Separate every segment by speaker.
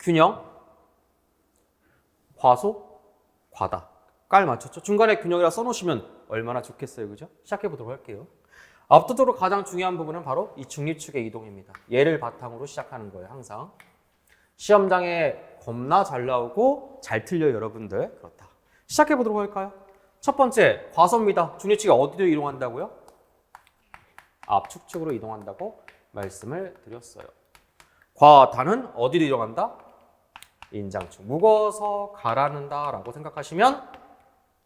Speaker 1: 균형, 과소, 과다. 깔 맞췄죠? 중간에 균형이라 써놓으시면 얼마나 좋겠어요. 그죠? 시작해 보도록 할게요. 압도적으로 가장 중요한 부분은 바로 이 중립축의 이동입니다. 얘를 바탕으로 시작하는 거예요. 항상. 시험장에 겁나 잘 나오고 잘 틀려요. 여러분들. 그렇다. 시작해 보도록 할까요? 첫 번째, 과소입니다. 중립축이 어디로 이동한다고요? 압축축으로 이동한다고 말씀을 드렸어요. 과다는 어디로 이동한다? 인장축. 무거워서 가라는다 라고 생각하시면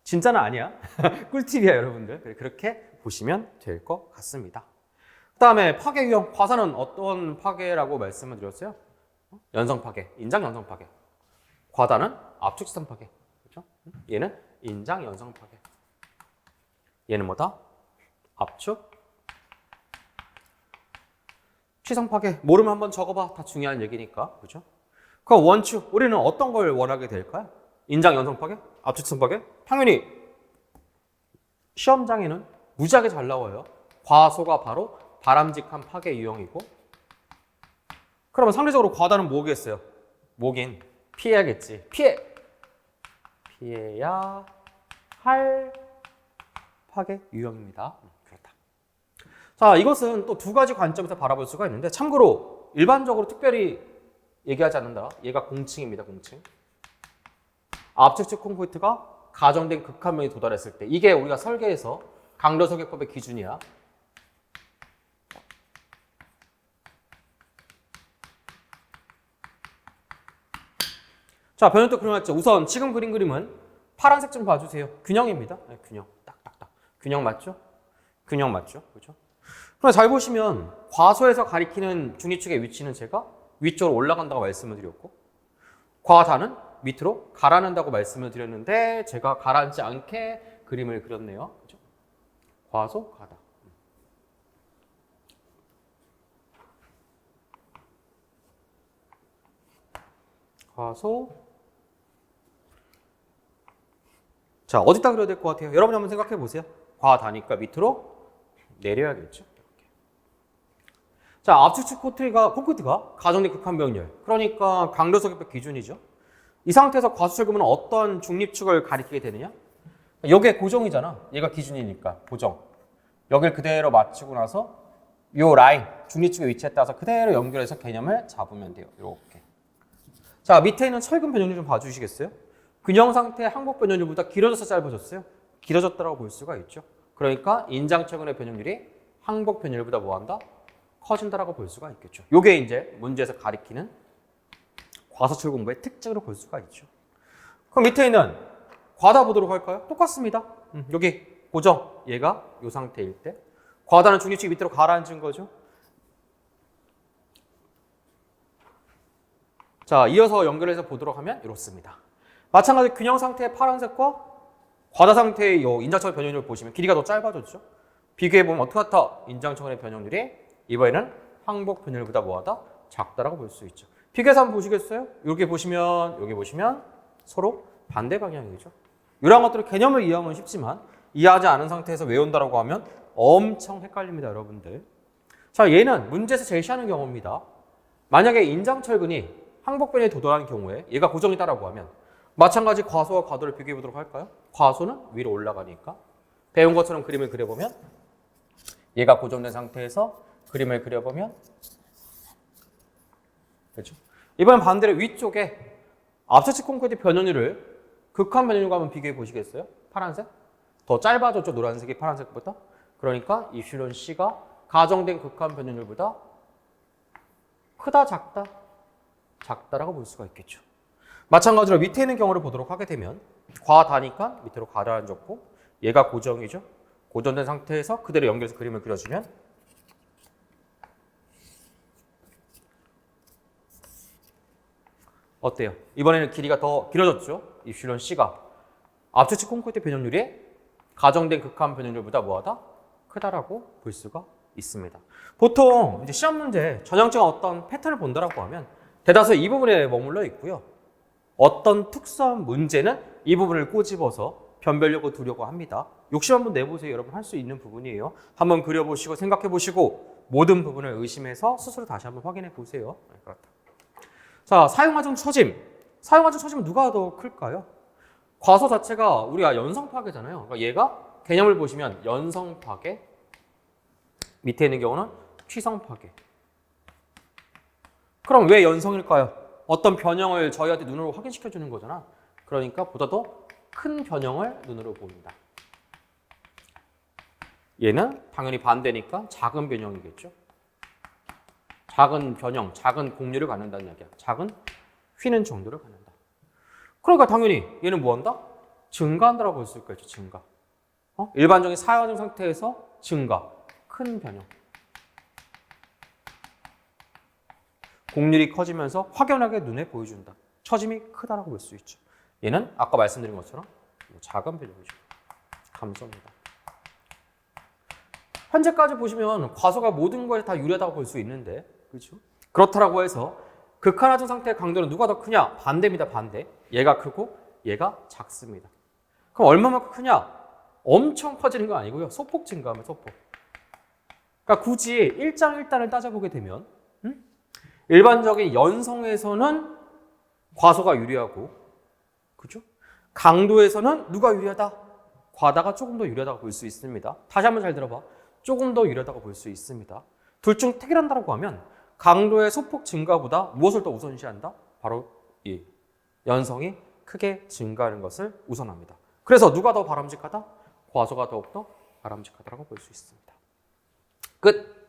Speaker 1: 진짜는 아니야. 꿀팁이야, 여러분들. 그렇게 보시면 될 것 같습니다. 그 다음에 파괴 유형. 과사는 어떤 파괴라고 말씀을 드렸어요? 연성 파괴, 인장 연성 파괴. 과다는 압축 시선 파괴. 그렇죠? 얘는 인장 연성 파괴. 얘는 뭐다? 압축 취성 파괴. 모르면 한번 적어봐. 다 중요한 얘기니까. 그죠? 그 원축. 우리는 어떤 걸 원하게 될까요? 인장 연성 파괴? 압축 시선 파괴? 당연히 시험장에는 무지하게 잘 나와요. 과소가 바로 바람직한 파괴 유형이고 그러면 상대적으로 과다는 뭐겠어요? 뭐긴 피해야겠지. 피해. 피해야 할 파괴 유형입니다. 음, 그렇다. 자, 이것은 또 두 가지 관점에서 바라볼 수가 있는데 참고로 일반적으로 특별히 얘기하지 않는다. 얘가 공칭입니다. 공칭. 압축축 콘크리트가 가정된 극한면에 도달했을 때 이게 우리가 설계에서 강도 설계법의 기준이야. 자, 변형도 그려놨죠. 우선 지금 그린 그림은 파란색 좀 봐주세요. 균형입니다. 네, 균형. 딱딱딱. 균형 맞죠? 균형 맞죠? 그죠? 그럼 잘 보시면 과소에서 가리키는 중립축의 위치는 제가 위쪽으로 올라간다고 말씀을 드렸고 과다는 밑으로 가라앉는다고 말씀을 드렸는데 제가 가라앉지 않게 그림을 그렸네요. 그죠? 과소 가다. 과소 자 어디다 그려야 될 것 같아요? 여러분이 한번 생각해 보세요. 과다니까 밑으로 내려야겠죠. 자 압축축 콘크리트가 콘크리트가 가정된 극한 병렬 그러니까 강도 석유법 기준이죠. 이 상태에서 과수철금은 어떤 중립축을 가리키게 되느냐? 여기에 고정이잖아. 얘가 기준이니까 고정. 여길 그대로 맞추고 나서 요 라인 중립축의 위치에 따라서 그대로 연결해서 개념을 잡으면 돼요. 이렇게. 자 밑에 있는 철근 변형률 좀 봐주시겠어요? 균형 상태 항복 변형률보다 길어져서 짧아졌어요. 길어졌다고 볼 수가 있죠. 그러니까 인장 철근의 변형률이 항복 변형률보다 뭐한다? 커진다라고 볼 수가 있겠죠. 요게 이제 문제에서 가리키는 과서출 공부의 특징으로 볼 수가 있죠. 그럼 밑에 있는 과다 보도록 할까요? 똑같습니다. 음, 여기 고정. 얘가 이 상태일 때. 과다는 중립축 밑으로 가라앉은 거죠. 자, 이어서 연결해서 보도록 하면 이렇습니다. 마찬가지 균형 상태의 파란색과 과다 상태의 요 인장청의 변형률 보시면 길이가 더 짧아졌죠. 비교해 보면 어떻게 같아? 인장청의 변형률이 이번에는 항복 변형률보다 뭐하다? 작다라고 볼 수 있죠. 비교해서 한번 보시겠어요? 여기 보시면 여기 보시면 서로 반대 방향이죠. 이런 것들을 개념을 이해하면 쉽지만 이해하지 않은 상태에서 외운다라고 하면 엄청 헷갈립니다, 여러분들. 자, 얘는 문제에서 제시하는 경우입니다. 만약에 인장철근이 항복변에 도달한 경우에 얘가 고정이다라고 하면 마찬가지 과소와 과도를 비교해 보도록 할까요? 과소는 위로 올라가니까 배운 것처럼 그림을 그려보면 얘가 고정된 상태에서 그림을 그려보면 그렇죠? 이번 반대로 위쪽에 앞차측 콘크리트 변형률을 극한 변형률과 한번 비교해 보시겠어요? 파란색? 더 짧아졌죠, 노란색이 파란색보다? 그러니까 이슐론 C가 가정된 극한 변형률보다 크다, 작다? 작다라고 볼 수가 있겠죠. 마찬가지로 밑에 있는 경우를 보도록 하게 되면 과다니까 밑으로 가라앉았고 얘가 고정이죠. 고정된 상태에서 그대로 연결해서 그림을 그려주면 어때요? 이번에는 길이가 더 길어졌죠? 입슐론 C가 앞측 콘크리트 변형률이 가정된 극한 변형률보다 뭐하다? 크다라고 볼 수가 있습니다. 보통 이제 시험 문제 전형적인 어떤 패턴을 본다라고 하면 대다수 이 부분에 머물러 있고요. 어떤 특수한 문제는 이 부분을 꼬집어서 변별력을 두려고 합니다. 욕심 한번 내보세요. 여러분 할 수 있는 부분이에요. 한번 그려보시고 생각해보시고 모든 부분을 의심해서 스스로 다시 한번 확인해 보세요. 자, 사용하중 처짐. 사용하중 처짐은 누가 더 클까요? 과소 자체가 우리가 연성 파괴잖아요. 그러니까 얘가 개념을 보시면 연성 파괴, 밑에 있는 경우는 취성 파괴. 그럼 왜 연성일까요? 어떤 변형을 저희한테 눈으로 확인시켜 주는 거잖아. 그러니까 보다 더 큰 변형을 눈으로 보인다. 얘는 당연히 반대니까 작은 변형이겠죠. 작은 변형, 작은 공률을 갖는다는 이야기야. 작은 휘는 정도를 갖는다. 그러니까 당연히 얘는 뭐 한다? 증가한다라고 볼 수 있겠죠. 증가. 어? 일반적인 사회화증 상태에서 증가, 큰 변형. 공률이 커지면서 확연하게 눈에 보여준다. 처짐이 크다라고 볼 수 있죠. 얘는 아까 말씀드린 것처럼 뭐 작은 변형이죠. 감소입니다. 현재까지 보시면 과소가 모든 거에 다 유리하다고 볼 수 있는데, 그렇죠? 그렇다라고 해서 극한화증 상태의 강도는 누가 더 크냐? 반대입니다, 반대. 얘가 크고 얘가 작습니다. 그럼 얼마만큼 크냐? 엄청 커지는 거 아니고요. 소폭 증가하면 소폭. 그러니까 굳이 1장 1단을 따져보게 되면 음? 일반적인 연성에서는 과소가 유리하고 그죠? 강도에서는 누가 유리하다? 과다가 조금 더 유리하다고 볼 수 있습니다. 다시 한번 잘 들어봐. 조금 더 유리하다고 볼 수 있습니다. 둘 중 택일한다라고 하면 강도의 소폭 증가보다 무엇을 더 우선시한다? 바로 이 연성이 크게 증가하는 것을 우선합니다. 그래서 누가 더 바람직하다? 과소가 더욱더 바람직하다고 볼 수 있습니다. 끝.